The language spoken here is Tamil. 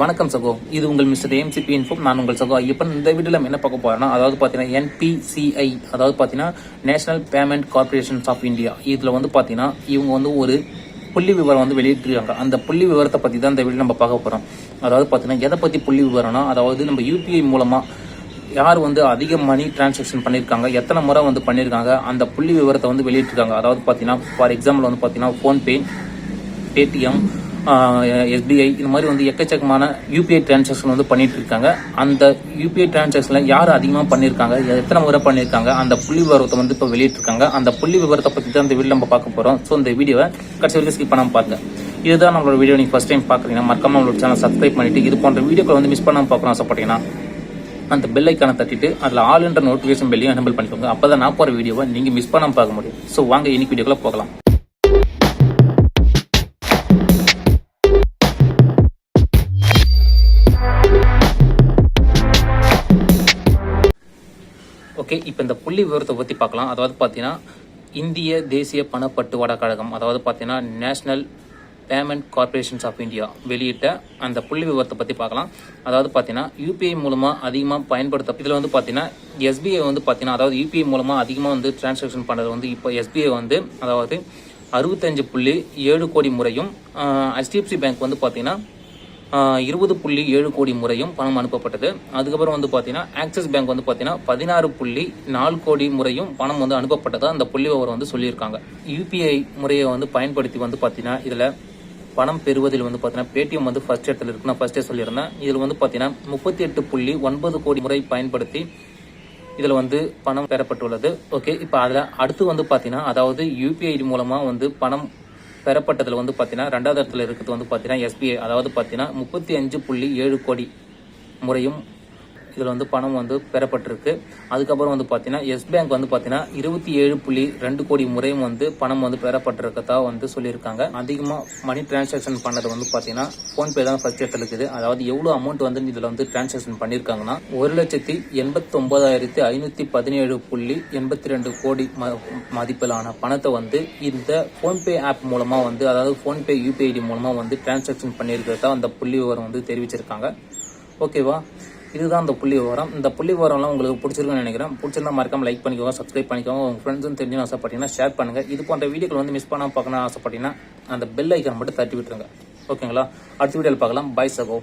வணக்கம் சகோ. இது உங்கள் மிஸ்டர் ஏஎம்சிபி இன்ஃபோ நான் உங்கள் சகோ ஐயப்பன். இந்த வீடியோவில் நம்ம என்ன பார்க்க போறோம்னா அதாவது பார்த்தீங்கன்னா என்பிசிஐ அதாவது பார்த்தீங்கன்னா national payment corporations of India இதில் வந்து பார்த்தீங்கன்னா இவங்க வந்து ஒரு புள்ளி விவரம் வந்து வெளியிட்டிருக்காங்க. அந்த புள்ளி விவரத்தை பற்றி தான் இந்த வீடியோ நம்ம பார்க்க போகிறோம் அதாவது பார்த்தீங்கன்னா எதை பற்றி புள்ளி விவரம்னா அதாவது நம்ம யூபிஐ மூலமாக யார் வந்து அதிக மணி டிரான்சாக்ஷன் பண்ணியிருக்காங்க எத்தனை முறை வந்து பண்ணியிருக்காங்க அந்த புள்ளி விவரத்தை வந்து வெளியிட்டிருக்காங்க. அதாவது பார்த்தீங்கன்னா ஃபார் எக்ஸாம்பிள் வந்து பார்த்தீங்கன்னா ஃபோன்பே பேடிஎம் எஸ்பிஐ இந்த மாதிரி வந்து எக்கச்சக்கமான யூபிஐ டிரான்சாக்ஷன் வந்து பண்ணிட்டு இருக்காங்க அந்த யூபிஐ டிரான்சாக்ஷன்ல யார் அதிகமாக பண்ணியிருக்காங்க எத்தனை முறை பண்ணியிருக்காங்க அந்த புள்ளி விவரத்தை வந்து இப்போ வெளியிட்டிருக்காங்க. அந்த புள்ளி விவரத்தை பற்றி தான் இந்த வீடியோ நம்ம பார்க்க போகிறோம் ஸோ இந்த வீடியோவை கடைசி வரைக்கும் ஸ்கிப் பண்ணாமல் பாருங்க. இதுதான் நம்மளோட வீடியோ. நீங்கள் ஃபஸ்ட் டைம் பார்க்குறீங்கன்னா மறக்காம நம்மளோட சேனல் சப்ஸ்கிரைப் பண்ணிட்டு இது போன்ற வீடியோக்களை வந்து மிஸ் பண்ணாமல் பார்க்கணும் ஆசைப்பட்டீங்கன்னா அந்த பெல் ஐக்கான தட்டிட்டு அதில் ஆல் என்ற நோட்டிஃபிகேஷன் பெல்லையும் எனபிள் பண்ணிக்கோங்க. அப்போ தான் நான் போகிற வீடியோவை நீங்கள் மிஸ் பண்ணாமல் பார்க்க முடியும். ஸோ வாங்க இன்னைக்கு வீடியோக்குள்ள போகலாம். ஓகே இப்போ இந்த புள்ளி விவரத்தை பற்றி பார்க்கலாம். அதாவது பார்த்தீங்கன்னா இந்திய தேசிய பணப்பட்டுவாடா கழகம் அதாவது பார்த்தீங்கன்னா national payment corporations of India வெளியிட்ட அந்த புள்ளி விவரத்தை பற்றி பார்க்கலாம். அதாவது பார்த்தீங்கன்னா யூபிஐ மூலமாக அதிகமாக பயன்படுத்த இதில் வந்து பார்த்தீங்கன்னா எஸ்பிஐ வந்து பார்த்தீங்கன்னா அதாவது யூபிஐ மூலமாக அதிகமாக வந்து டிரான்சாக்ஷன் பண்ணுறது வந்து இப்போ எஸ்பிஐ வந்து அதாவது அறுபத்தஞ்சு புள்ளி ஏழு கோடி முறையும் ஹெச்டிஎஃப்சி பேங்க் வந்து பார்த்தீங்கன்னா இருபது புள்ளி ஏழு கோடி முறையும் பணம் அனுப்பப்பட்டது. அதுக்கப்புறம் வந்து பார்த்தீங்கன்னா ஆக்சிஸ் பேங்க் வந்து பார்த்தீங்கன்னா பதினாறு புள்ளி நாலு கோடி முறையும் பணம் வந்து அனுப்பப்பட்டதாக அந்த புள்ளி விவரம் வந்து சொல்லியிருக்காங்க. யூபிஐ முறையை வந்து பயன்படுத்தி வந்து பார்த்தீங்கன்னா இதில் பணம் பெறுவதில் வந்து பார்த்தீங்கன்னா பேடிஎம் வந்து ஃபர்ஸ்ட் இடத்துல இருக்கு. நான் ஃபர்ஸ்டே சொல்லியிருந்தேன். இதில் வந்து பார்த்தீங்கன்னா முப்பத்தி எட்டு புள்ளி ஒன்பது கோடி முறை பயன்படுத்தி இதில் வந்து பணம் பெறப்பட்டுள்ளது. ஓகே இப்போ அதில் அடுத்து வந்து பார்த்தீங்கன்னா அதாவது யூபிஐ மூலமாக வந்து பணம் பெறப்பட்டதில் வந்து பார்த்தீங்கன்னா ரெண்டாவது இடத்துல இருக்கிறது வந்து பார்த்தீங்கன்னா எஸ்பிஐ அதாவது பார்த்தீங்கன்னா முப்பத்தி அஞ்சு புள்ளி ஏழு கோடி முறையும் இதில் வந்து பணம் வந்து பெறப்பட்டிருக்கு. அதுக்கப்புறம் வந்து பார்த்தீங்கன்னா எஸ் பேங்க் வந்து பார்த்தீங்கன்னா இருபத்தி ஏழு புள்ளி ரெண்டு கோடி முறையும் வந்து பணம் வந்து பெறப்பட்டிருக்கதா வந்து சொல்லியிருக்காங்க. அதிகமாக மணி டிரான்சாக்ஷன் பண்ணது வந்து பார்த்தீங்கன்னா ஃபோன்பே தான் ஃபர்ஸ்ட் இடத்துல இருக்குது அதாவது எவ்வளோ அமௌண்ட் வந்து இதில் வந்து டிரான்சாக்ஷன் பண்ணியிருக்காங்கன்னா ஒரு லட்சத்தி எண்பத்தொம்பதாயிரத்தி ஐநூற்றி பதினேழு புள்ளி எண்பத்தி ரெண்டு கோடி ம- மதிப்பிலான பணத்தை வந்து இந்த ஃபோன்பே ஆப் மூலமாக வந்து அதாவது ஃபோன்பே யூபிஐடி மூலமாக வந்து டிரான்சாக்ஷன் பண்ணியிருக்கிறதா அந்த புள்ளி விவரம் வந்து தெரிவிச்சிருக்காங்க. ஓகேவா இதுதான் இந்த புள்ளி விவரம். இந்த புள்ளி விவரம்லாம் உங்களுக்கு பிடிச்சிருக்குன்னு நினைக்கிறேன். பிடிச்சிருந்தா மறக்காம லைக் பண்ணிக்கோங்க சப்ஸ்கிரைப் பண்ணிக்கோங்க. உங்கள் ஃப்ரெண்ட்ஸும் தெரிஞ்சு ஆசைப்பட்டீங்கன்னா ஷேர் பண்ணுங்கள் இது போன்ற வீடியோக்கள் வந்து மிஸ் பண்ணாமல் பார்க்கணும் ஆசைப்பட்டீங்கன்னா அந்த பெல் ஐக்கான் மட்டும் தட்டி விட்டுருங்க. ஓகேங்களா அடுத்த வீடியோவில் பார்க்கலாம். பாய் சகோ.